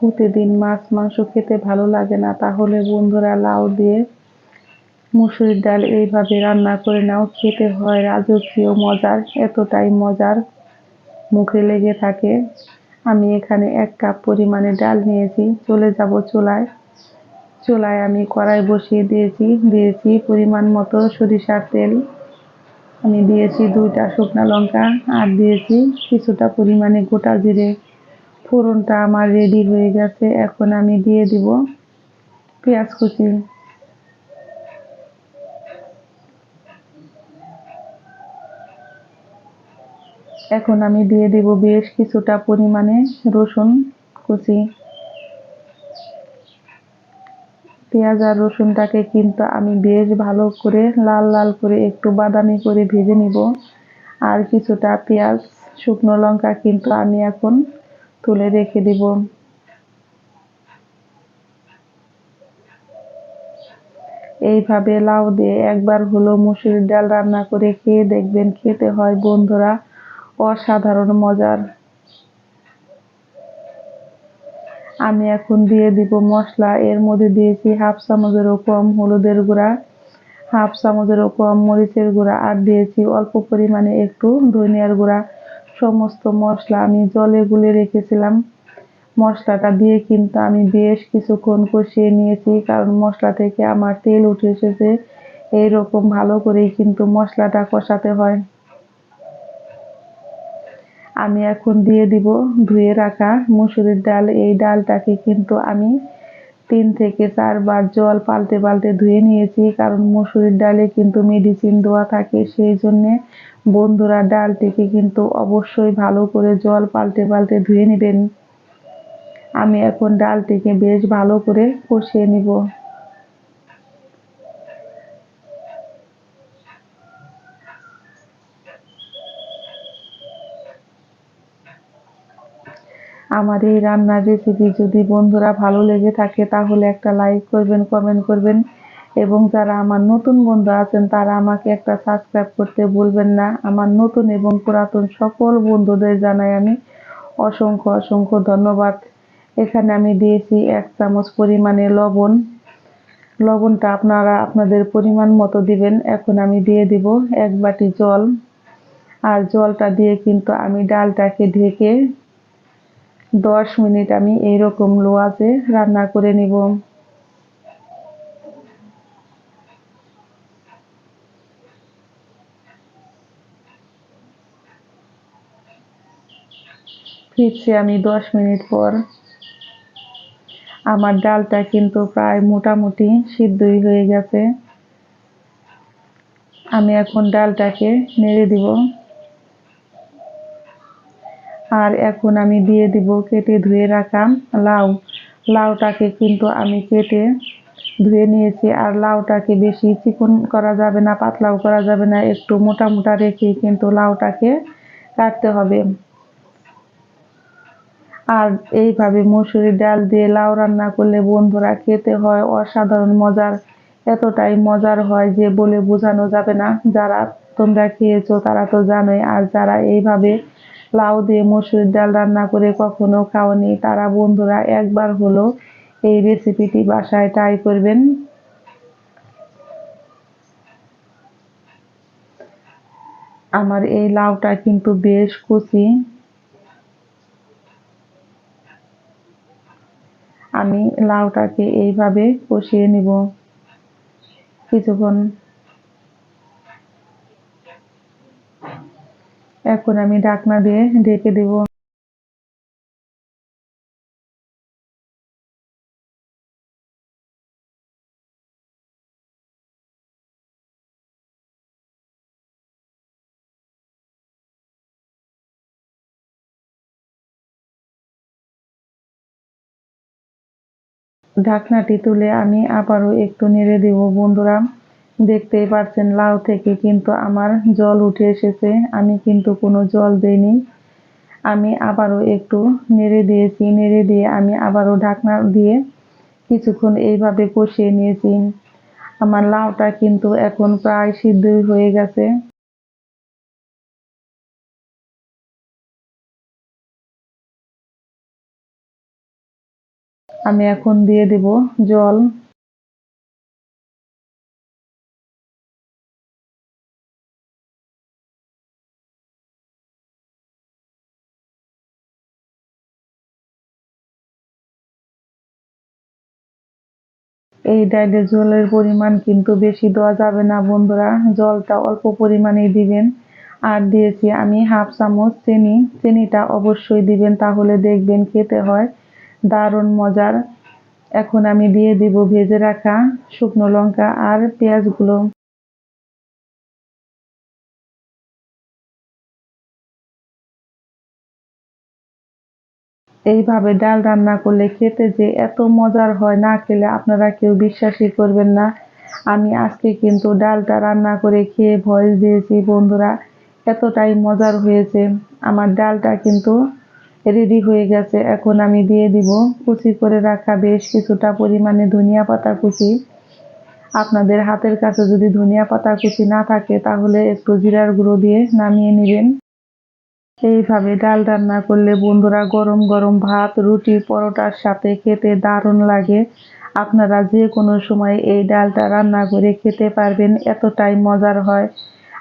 প্রতিদিন মাছ, মাংস খেতে ভালো লাগে না, তাহলে বন্ধুরা লাউ দিয়ে মুসুরির ডাল এইভাবে রান্না করে নাও, খেতে হয় রাজকীয় মজার, এতটাই মজার। মুখে লেগে থাকে। আমি এখানে এক কাপ পরিমাণে ডাল নিয়েছি, চলে যাব চুলায়। চুলায় আমি কড়াই বসিয়ে দিয়েছি দিয়েছি পরিমাণ মতো সরিষার তেল। আমি দিয়েছি দুইটা শুকনো লঙ্কা আর দিয়েছি কিছুটা পরিমাণে গোটা জিরে। ফোড়নটা আমার রেডি হয়ে গেছে। এখন আমি দিয়ে দিব পেঁয়াজ কুচি। এখন আমি দিয়ে দিব বেশ কিছুটা পরিমাণে রসুন কুচি। পেঁয়াজ আর রসুনটাকে কিন্তু আমি বেশ ভালো করে লাল লাল করে একটু বাদামি করে ভেজে নিব। আর কিছুটা পেঁয়াজ, শুকনো লঙ্কা কিন্তু আমি এখন তুলে রেখে দিব। এইভাবে লাউ দিয়ে একবার হলো মুসুরির ডাল রান্না করে খেয়ে দেখবেন খেতে হয় বন্ধুরা অসাধারণ মজার। আমি এখন দিয়ে দিব মশলা, এর মধ্যে দিয়েছি হাফ চামচেরও কম হলুদের গুঁড়া, হাফ চামচেরও কম মরিচের গুঁড়া, আর দিয়েছি অল্প পরিমাণে একটু ধনিয়ার গুঁড়া। সমস্ত মশলা আমি জলে গুলে রেখেছিলাম। মশলাটা দিয়ে কিন্তু আমি বেশ কিছুক্ষণ কষিয়ে নিয়েছি, কারণ মশলা থেকে আমার তেল উঠে এসেছে। এইরকম ভালো করেই কিন্তু মশলাটা কষাতে হয়। আমি এখন দিয়ে দিব ধুয়ে রাখা মুসুরির ডাল। এই ডালটাকে কিন্তু আমি তিন থেকে চারবার জল পাল্টে পাল্টে ধুয়ে নিয়েছি, কারণ মুসুরির ডালে কিন্তু মেডিসিন দেওয়া থাকে, সেই জন্যে বন্ধুরা ডালটিকে কিন্তু অবশ্যই ভালো করে জল পাল্টে পাল্টে ধুয়ে নেবেন। আমি এখন ডালটিকে বেশ ভালো করে কষিয়ে নিব। আমার এই রান্নার রেসিপি যদি বন্ধুরা ভালো লেগে থাকে, তাহলে একটা লাইক করবেন কমেন্ট করবেন। এবং যারা আমার নতুন বন্ধু আছেন, তারা আমাকে একটা সাবস্ক্রাইব করতে ভুলবেন না। আমার নতুন এবং পুরাতন সকল বন্ধুদের জানাই আমি অসংখ্য অসংখ্য ধন্যবাদ। এখানে আমি দিয়েছি এক চামচ পরিমাণে লবণ। লবণটা আপনারা আপনাদের পরিমাণ মতো দিবেন। এখন আমি দিয়ে দিব এক বাটি জল। আর জলটা দিয়ে কিন্তু আমি ডালটাকে ঢেকে দশ মিনিট আমি এইরকম লোয়াতে রান্না করে নিব। ফিরছি আমি দশ মিনিট পর। আমার ডালটা কিন্তু প্রায় মোটামুটি সিদ্ধই হয়ে গেছে। আমি এখন ডালটাকে নেড়ে দিব। আর এখন আমি দিয়ে দিব কেটে ধুয়ে রাখা লাউ। লাউটাকে কিন্তু আমি কেটে ধুয়ে নিয়েছি। আর লাউটাকে বেশি চিকন করা যাবে না, পাতলাও করা যাবে না, একটু মোটা মোটা রেখেই কিন্তু লাউটাকে কাটতে হবে। আর এইভাবে মুসুরি ডাল দিয়ে লাউ রান্না করলে বন্ধুরা খেতে হয় অসাধারণ মজার, এতটাই মজার হয় যে বলে বোঝানো যাবে না। যারা তোমরা খেয়েছো তারা তো জানোই, আর যারা এইভাবে লাউ দিয়ে মসুর ডাল রান্না করে কখনো খাওনি। তারা বন্ধুরা, একবার হলো এই রেসিপিটি বাসায় ট্রাই করবেন। আমার এই লাউটা কিন্তু বেশ কুচি। আমি লাউটাকে এইভাবে কষিয়ে নিব। কিছুক্ষণ এখন আমি ডাকনা দিয়ে ঢেকে দেব। ঢাকনাটি তুলে আমি আবারও একটু নেড়ে দেব বন্ধুরা। দেখতেই পাচ্ছেন লাউ থেকে কিন্তু আমার জল উঠে এসেছে। আমি কিন্তু কোনো জল দেইনি। আমি আবারও একটু নেড়ে দিয়েছি, নেড়ে দিয়ে আমি আবারও ঢাকনা দিয়ে কিছুক্ষণ এইভাবে কষিয়ে নিয়েছি। আমার লাউটা কিন্তু এখন প্রায় সিদ্ধই হয়ে গেছে। আমি এখন দিয়ে দেব জল। এই ডাইলে জলের পরিমাণ কিন্তু বেশি দেওয়া যাবে না বন্ধুরা। জলটা অল্প পরিমাণেই দিবেন। আর দিয়েছি আমি হাফ চামচ চিনি। চিনিটা অবশ্যই দিবেন, তাহলে দেখবেন খেতে হয়। দারুণ মজার। এখন আমি দিয়ে দিব ভেজে রাখা শুকনো লঙ্কা আর পেঁয়াজগুলো। এইভাবে ডাল রান্না করলে খেতে যে এত মজার হয় না খেলে আপনারা কেউ বিশ্বাসই করবেন না। আমি আজকে কিন্তু ডালটা রান্না করে খেয়ে ভয়েস দিয়েছি বন্ধুরা, এতটাই মজার হয়েছে। আমার ডালটা কিন্তু রেডি হয়ে গেছে, এখন আমি দিয়ে দিব কুচি করে রাখা বেশ কিছুটা পরিমাণে ধনিয়া পাতা কুচি। আপনাদের হাতের কাছে যদি ধনিয়া পাতা কুচি না থাকে, তাহলে একটু জিরার গুঁড়ো দিয়ে নামিয়ে নেবেন। এইভাবে ডাল রান্না করলে বন্ধুরা গরম গরম ভাত, রুটি, পরোটার সাথে খেতে দারুণ লাগে। আপনারা যে কোনো সময় এই ডালটা রান্না করে খেতে পারবেন, এতটাই মজার হয়।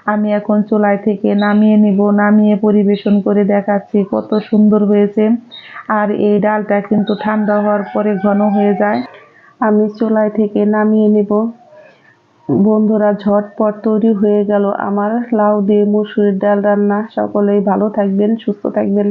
আমি এখন চুলায় থেকে নামিয়ে নিব, নামিয়ে পরিবেশন করে দেখাচ্ছি কত সুন্দর হয়েছে। আর এই ডালটা কিন্তু ঠান্ডা হওয়ার পরে ঘন হয়ে যায়। আমি চুলায় থেকে নামিয়ে নিব। বন্ধুরা, ঝটপট তৈরি হয়ে গেল আমার লাউ দিয়ে মসুরের ডাল রান্না। সকলেই ভালো থাকবেন, সুস্থ থাকবেন।